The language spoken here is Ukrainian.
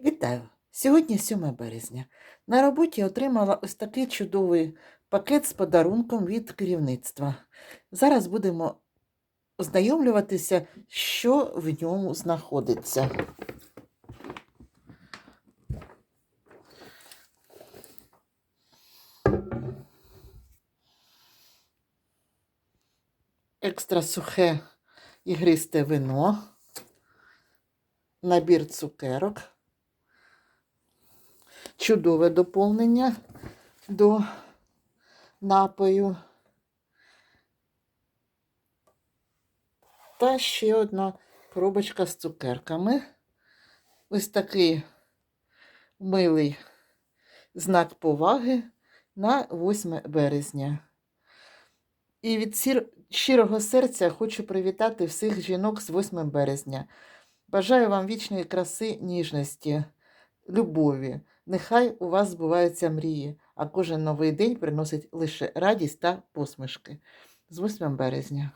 Вітаю! Сьогодні 7 березня. На роботі отримала ось такий чудовий пакет з подарунком від керівництва. Зараз будемо ознайомлюватися, що в ньому знаходиться. Екстра сухе ігристе вино, набір цукерок чудове доповнення до напою. Та ще одна коробочка з цукерками. Ось такий милий знак поваги на 8 березня. І від щирого серця хочу привітати всіх жінок з 8 березня. Бажаю вам вічної краси, ніжності, любові. Нехай у вас збуваються мрії, а кожен новий день приносить лише радість та посмішки. З 8 березня.